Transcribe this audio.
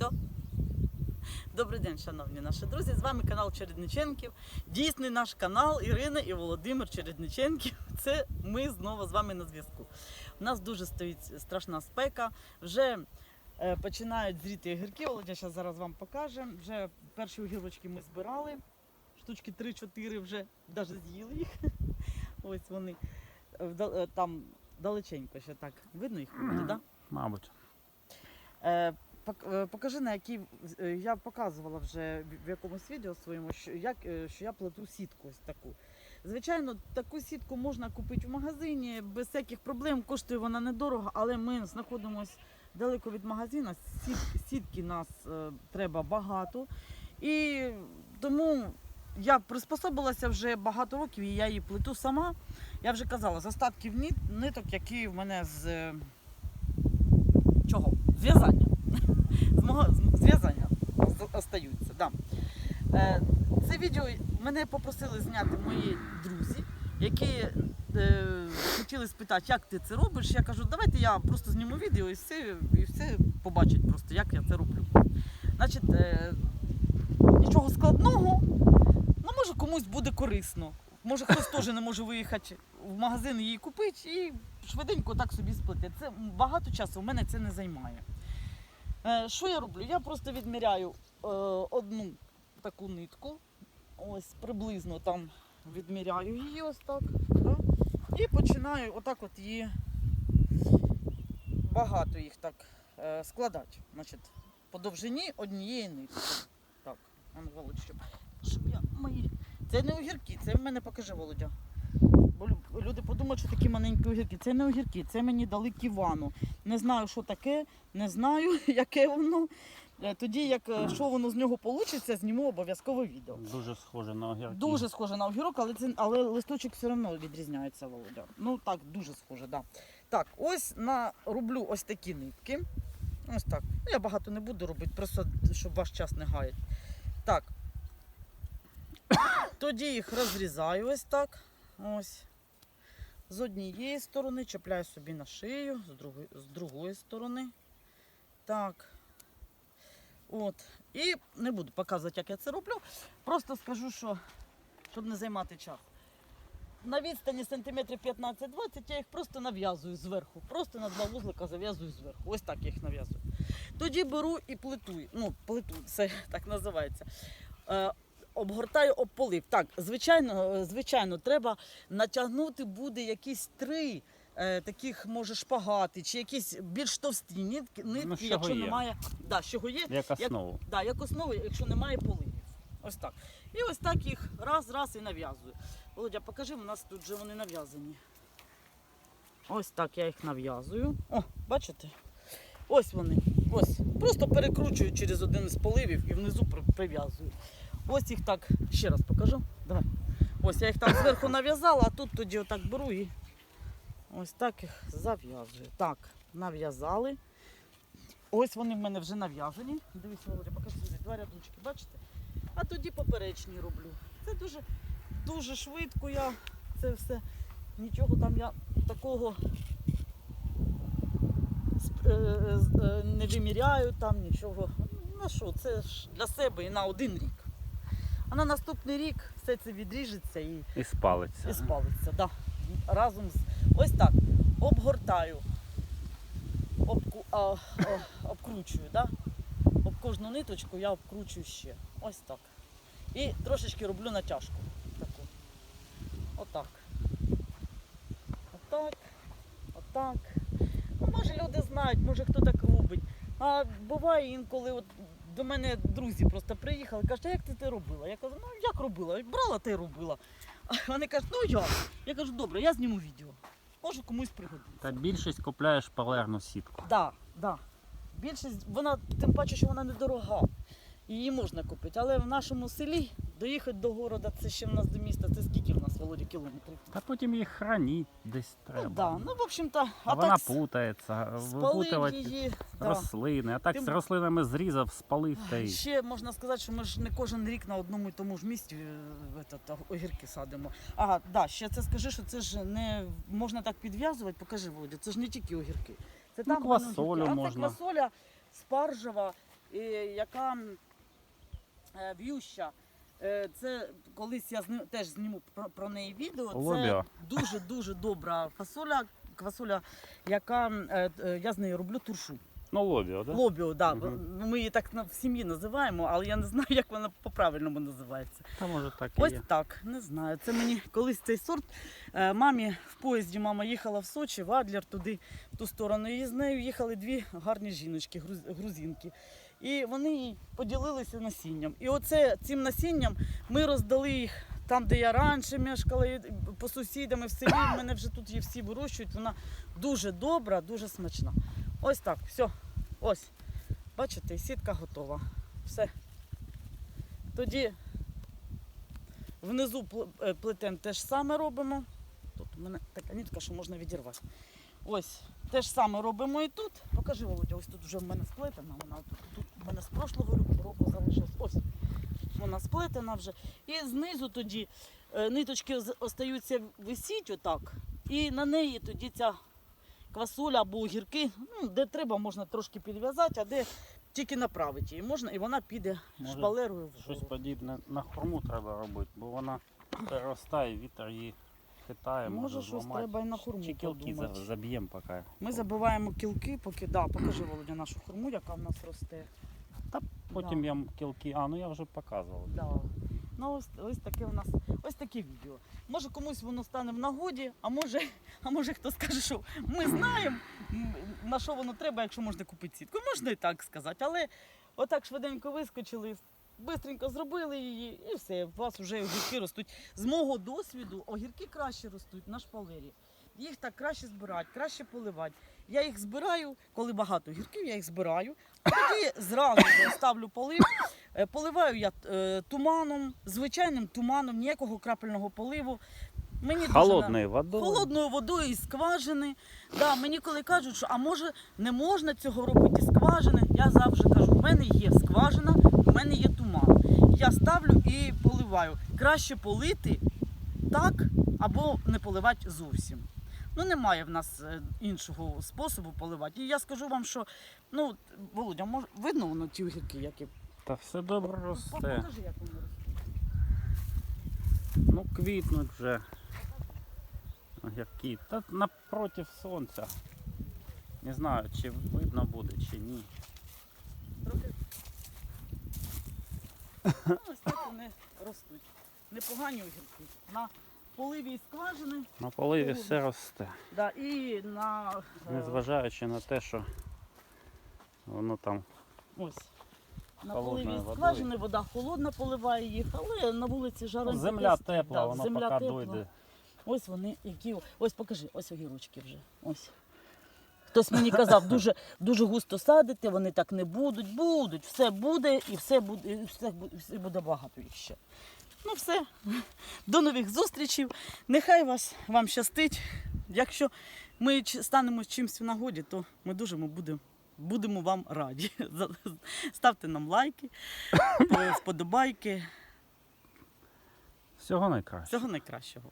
Все. Добрий день, шановні наші друзі. З вами канал Чередниченків. Дійсний наш канал Ірина і Володимир Чередниченків. Це ми знову з вами на зв'язку. У нас дуже стоїть страшна спека. Вже е, починають зріти огірки. Володя зараз зараз вам покаже. Вже перші огірочки ми збирали. Штучки 3-4 вже навіть з'їли їх. Ось вони. Е, е, Там далеченько ще так. Видно їх, так? Да? Мабуть. Е, пок- Покажи, на якій е, я показувала вже в- якомусь відео своєму, що як е, що я плету сітку ось таку. Звичайно, таку сітку можна купити в магазині без всяких проблем. Коштує вона недорого, але ми знаходимося далеко від магазину. Сіт, сітки нас е, треба багато. І тому я приспособилася вже багато років, і я її плету сама. Я вже казала, з остатків ниток, які в мене з чого? Зв'язання. Зв'язання остаються. Да. Е, це відео мене попросили зняти мої друзі, які е, хотіли спитати, як ти це робиш. Я кажу, давайте я просто зніму відео і все, і все побачать просто, як я це роблю. Значить, е, нічого складного, ну може комусь буде корисно. Може хтось теж не може виїхати в магазин її купити і швиденько так собі сплити. Це багато часу у мене це не займає. Е, що я роблю? Я просто відміряю е, одну таку нитку. Ось приблизно там відміряю її ось так. Да? І починаю отак от її багато їх так е, складати. Значить, по довжині однієї нитки. Так, ну, щоб, щоб я мої. Це не огірки, це в мене покажи, Володя. Бо що такі маленькі огірки. Це не огірки, це мені дали ківану. Не знаю, що таке, не знаю, яке воно. Е, Тоді, як е, що воно з нього вийде, зніму обов'язково відео. Дуже схоже на огірки. Дуже схоже на огірок, але це але листочок все одно відрізняється, Володя. Ну так, дуже схоже, да. Так, ось на роблю ось такі нитки. Ось так. Ну, я багато не буду робити, просто щоб ваш час не гаяти. Так. Тоді їх розрізаю ось так. Ось. З однієї сторони чіпляю собі на шию, з другої, з другої сторони. Так. От. І не буду показувати, як я це роблю. Просто скажу, що щоб не займати час. На відстані сантиметрів 15-20 я їх просто нав'язую зверху. Просто на два вузлика зав'язую зверху. Ось так я їх нав'язую. Тоді беру і плиту. Ну, плиту, це так називається. Обгортаю об полив. Так, звичайно, е, звичайно, треба натягнути буде якісь три. е, Таких може шпагати чи якісь більш товсті нитки, нитки Ну, якщо є. немає. Да, чого є, Як основу. Да, як основу, якщо немає поливів. Ось так. І ось так їх раз, раз і нав'язую. Володя, покажи, у нас тут вже вони нав'язані. Ось так я їх нав'язую. О, бачите? Ось вони. Ось. Просто перекручую через один із поливів і внизу прив'язую. Ось їх так, ще раз покажу. Давай. Ось я їх так зверху нав'язала, а тут тоді отак беру і ось так їх зав'язую. Так, нав'язали. Ось вони в мене вже нав'язані. Дивись, Володя, покажи два рядочки, бачите? А тоді поперечні роблю. Це дуже, дуже швидко я це все. Нічого там я такого е, е, не виміряю, там нічого. Ну що, це ж для себе і на один рік. А на наступний рік все це відріжеться і І спалиться. і спалиться. Да. Разом з ось так. Обгортаю, обку, а, а, обкручую, да? об кожну ниточку я обкручую ще. Ось так. І трошечки роблю натяжку. Таку. Отак. Отак. Отак. Ну, може люди знають, може хто так робить. А буває інколи от до мене друзі просто приїхали, кажуть, а як ти це робила? Я кажу, ну як робила? Брала та й робила. А вони кажуть, ну як? Я кажу, добре, я зніму відео. Може комусь пригодиться. Та більшість купляєш палерну сітку. Так, да, Більшість, вона тим паче, що вона недорога. Її можна купити. Але в нашому селі доїхати до города, це ще в нас до міста, це скільки в нас Володі кілометрів? Та потім їх храніть десь треба. Ну, да. ну, в общем-то, а вона так путається, спалив випутувати її. Да. рослини. А так Тим- з рослинами зрізав, спалив та й. Ще можна сказати, що ми ж не кожен рік на одному і тому ж місці е, этот, огірки садимо. Ага, да, ще це скажи, що це ж не можна так підв'язувати, покажи, Володя, це ж не тільки огірки. Це Ну, там квасолю огірки, а можна. це квасоля спаржева, і яка м, е, в'юща. Е, Це колись я зни- теж зніму про, про неї відео. Лобіо. Це дуже дуже добра фасоля, квасоля, яка е, е, я з нею роблю туршу. Ну, лобіо, да? Лобіо, да. Ну, Ми її так на- в сім'ї називаємо, але я не знаю, як вона по-правильному називається. Та може так і Ось є. так, не знаю. Це мені колись цей сорт. Мамі в поїзді мама їхала в Сочі, в Адлер туди, в ту сторону. І з нею їхали дві гарні жіночки, груз- грузинки. І вони поділилися насінням. І оце цим насінням ми роздали їх там, де я раніше мешкала, по сусідам і в селі. В мене вже тут її всі вирощують. Вона дуже добра, дуже смачна. Ось так, все. Ось. Бачите, сітка готова. Все. Тоді Внизу е, плетен те ж саме робимо. Тут у мене така нитка, що можна відірвати. Ось те ж саме робимо і тут. Покажи, Володя, ось тут вже в мене сплетена. Вона тут, тут у мене з прошлого року- залишилась. Ось вона сплетена вже. І знизу тоді е, ниточки остаються висіть отак. І на неї тоді ця квасоля або огірки, ну, де треба, можна трошки підв'язати, а де тільки направити її можна, і вона піде Може, шпалерою Щось подібне на хурму треба робити, бо вона переростає, вітер її хитає, може, Може, щось зламати. треба і на хурму Чи кілки подумати. заб'ємо поки. Ми забиваємо кілки, поки да, покажи Володя нашу хурму, яка в нас росте. Потім Да. я м- кілки, а ну я вже показував. Да. Ну ось, ось таке у нас ось таке відео. Може комусь воно стане в нагоді, а може, а може хто скаже, що ми знаємо, м, на що воно треба, якщо можна купити сітку. Можна і так сказати, але отак швиденько вискочили, бистренько зробили її, і все. У вас вже огірки ростуть. З мого досвіду огірки краще ростуть на шпалері. Їх так краще збирати, краще поливати. Я їх збираю, коли багато гірків, я їх збираю. А тоді зразу ставлю полив. Е, Поливаю я е, туманом, звичайним туманом, ніякого крапельного поливу. Мені дуже Холодною водою. холодною водою із скважини. Да, мені коли кажуть, що а може не можна цього робити скважини, я завжди кажу, в мене є скважина, в мене є туман. Я ставлю і поливаю. Краще полити так або не поливати зовсім. Ну, немає в нас е, іншого способу поливати. І я скажу вам, що ну, Володя, може, видно воно ті огірки, які Та все добре росте. Покажи, як вони ростуть. Ну, квітнуть вже. Огірки. Та напротив сонця. Не знаю, чи видно буде, чи ні. Ну, ось так вони ростуть. Непогані огірки. На поливі із скважини На поливі все росте. да, і на е, Незважаючи на те, що воно там ось. На поливі із скважини вода холодна поливає їх, але на вулиці жаронько. земля тепла, да, воно земля поки тепла. дойде. Ось вони, які. Ось покажи, ось огірочки вже. Ось. Хтось мені казав, дуже, дуже густо садити, вони так не будуть. Будуть, все буде і все буде, і все буде, все буде багато їх ще. Ну все. До нових зустрічей. Нехай вас вам щастить. Якщо ми станемо чимось в нагоді, то ми дуже ми будемо. Будемо вам раді. Ставте нам лайки, вподобайки. Всього найкраще. Всього найкращого.